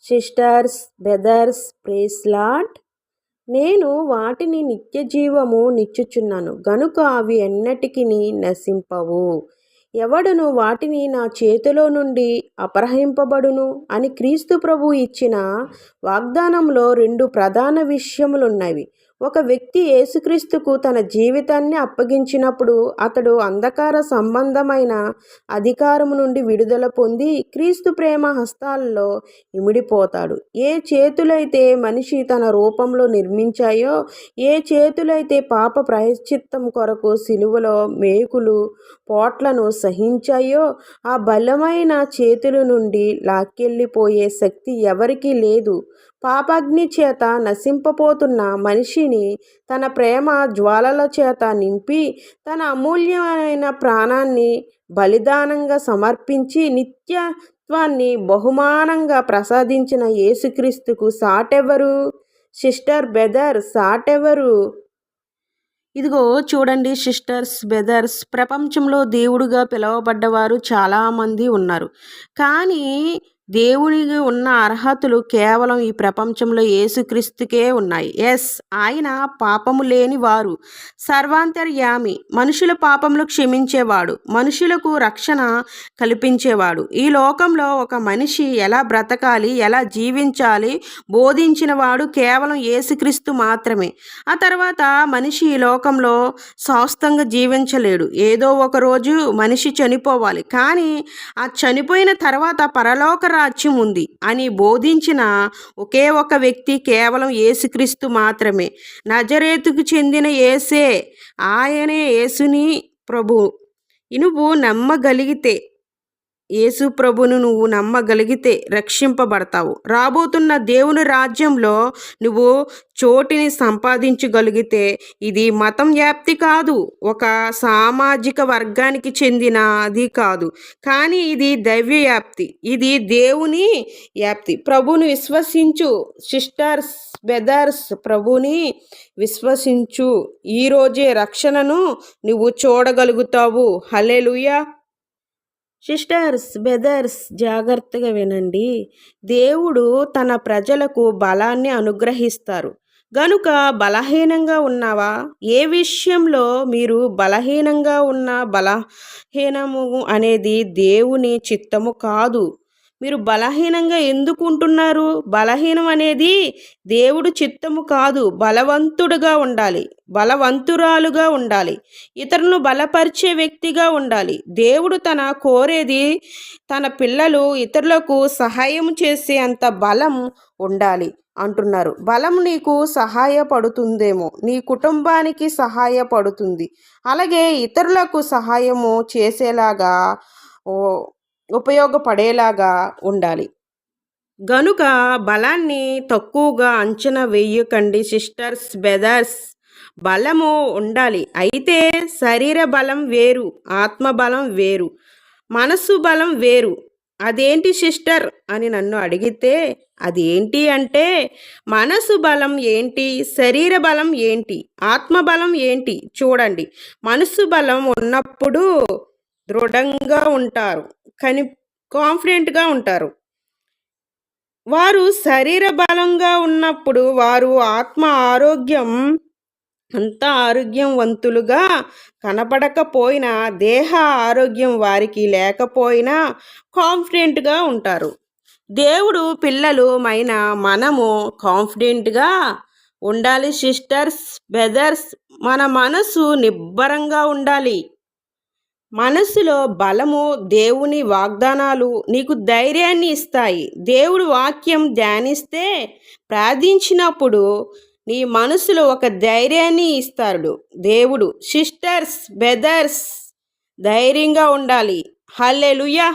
Sisters brothers ప్రేస్లాట్ నేను వాటిని నిత్య జీవము నిచ్చుచున్నాను. గనుక అవి ఎన్నటికి నశింపవు. ఎవడును వాటిని నా చేతిలో నుండి అపహరింపబడును? అని క్రీస్తు ప్రభు ఇచ్చిన వాగ్దానంలో రెండు ప్రధాన విషయములున్నవి. ఒక వ్యక్తి యేసుక్రీస్తుకు తన జీవితాన్ని అప్పగించినప్పుడు అతడు అంధకార సంబంధమైన అధికారము నుండి విడుదల పొంది క్రీస్తు ప్రేమ హస్తాల్లో ఇమిడిపోతాడు. ఏ చేతులైతే మనిషి తన రూపంలో నిర్మించాయో ఏ చేతులైతే పాప ప్రాయశ్చిత్తం కొరకు సిలువలో మేకులు పోట్లను సహించాయో ఆ బలమైన చేతుల నుండి లాక్కెళ్ళిపోయే శక్తి ఎవరికీ లేదు. పాపాగ్ని చేత నశింపపోతున్న మనిషి మనిషిని తన ప్రేమ జ్వాలల చేత నింపి తన అమూల్యమైన ప్రాణాన్ని బలిదానంగా సమర్పించి నిత్యత్వాన్ని బహుమానంగా ప్రసాదించిన యేసుక్రీస్తుకు సాటెవరు? సిస్టర్ బెదర్ సాటెవరు? ఇదిగో చూడండి సిస్టర్స్ బ్రదర్స్ ప్రపంచంలో దేవుడుగా పిలువబడ్డవారు చాలామంది ఉన్నారు. కానీ దేవునికి ఉన్న అర్హతలు కేవలం ఈ ప్రపంచంలో యేసుక్రీస్తుకే ఉన్నాయి. ఎస్ ఆయన పాపము లేని వారు సర్వాంతర్యామి మనుషుల పాపములు క్షమించేవాడు మనుషులకు రక్షణ కల్పించేవాడు. ఈ లోకంలో ఒక మనిషి ఎలా బ్రతకాలి ఎలా జీవించాలి బోధించిన వాడు కేవలం యేసుక్రీస్తు మాత్రమే. ఆ తర్వాత మనిషి ఈ లోకంలో స్వస్థంగా జీవించలేడు. ఏదో ఒక రోజు మనిషి చనిపోవాలి. కానీ ఆ చనిపోయిన తర్వాత పరలోక రాజ్యం ఉంది అని బోధించిన ఒకే ఒక వ్యక్తి కేవలం యేసుక్రీస్తు మాత్రమే. నజరేతుకు చెందిన యేసే ఆయనే యేసుని ప్రభు. నువ్వు నమ్మగలిగితే యేసుప్రభును నువ్వు నమ్మగలిగితే రక్షింపబడతావు. రాబోతున్న దేవుని రాజ్యంలో నువ్వు చోటిని సంపాదించగలిగితే ఇది మతం వ్యాప్తి కాదు. ఒక సామాజిక వర్గానికి చెందిన అది కాదు. కానీ ఇది దైవ్య వ్యాప్తి. ఇది దేవుని వ్యాప్తి. ప్రభుని విశ్వసించు. సిస్టర్స్ బెదర్స్ ప్రభుని విశ్వసించు. ఈరోజే రక్షణను నువ్వు చూడగలుగుతావు. హలెలుయా సిస్టర్స్ బెదర్స్ జాగ్రత్తగా వినండి. దేవుడు తన ప్రజలకు బలాన్ని అనుగ్రహిస్తారు. గనుక బలహీనంగా ఉన్నావా? ఏ విషయంలో మీరు బలహీనంగా ఉన్న బలహీనము అనేది దేవుని చిత్తము కాదు. మీరు బలహీనంగా ఎందుకు ఉంటున్నారు బలహీనం అనేది దేవుడు చిత్తము కాదు బలవంతుడుగా ఉండాలి బలవంతురాలుగా ఉండాలి ఇతరులను బలపరిచే వ్యక్తిగా ఉండాలి. దేవుడు తన కోరేది తన పిల్లలు ఇతరులకు సహాయం చేసే అంత బలం ఉండాలి అంటున్నారు. బలం నీకు సహాయపడుతుందేమో నీ కుటుంబానికి సహాయపడుతుంది. అలాగే ఇతరులకు సహాయము చేసేలాగా ఉపయోగపడేలాగా ఉండాలి. గనుక బలాన్ని తక్కువగా అంచనా వేయకండి సిస్టర్స్ బ్రదర్స్. బలము ఉండాలి. అయితే శరీర బలం వేరు ఆత్మ బలం వేరు మనసు బలం వేరు. అదేంటి సిస్టర్ అని నన్ను అడిగితే అది ఏంటి అంటే మనసు బలం ఏంటి శరీర బలం ఏంటి ఆత్మ బలం ఏంటి? చూడండి. మనసు బలం ఉన్నప్పుడు దృఢంగా ఉంటారు. కని కాన్ఫిడెంట్గా ఉంటారు. వారు శరీర బలంగా ఉన్నప్పుడు వారు ఆత్మ ఆరోగ్యం అంత ఆరోగ్యవంతులుగా కనపడకపోయినా దేహ ఆరోగ్యం వారికి లేకపోయినా కాన్ఫిడెంట్గా ఉంటారు. దేవుడు పిల్లలు మైన మనము కాన్ఫిడెంట్గా ఉండాలి సిస్టర్స్ బ్రదర్స్ మన మనసు నిబ్బరంగా ఉండాలి. మనసులో బలము దేవుని వాగ్దానాలు నీకు ధైర్యాన్ని ఇస్తాయి. దేవుడు వాక్యం ధ్యానిస్తే ప్రార్థించినప్పుడు నీ మనసులో ఒక ధైర్యాన్ని ఇస్తాడు. దేవుడు సిస్టర్స్ బ్రదర్స్ ధైర్యంగా ఉండాలి. హల్లెలుయా!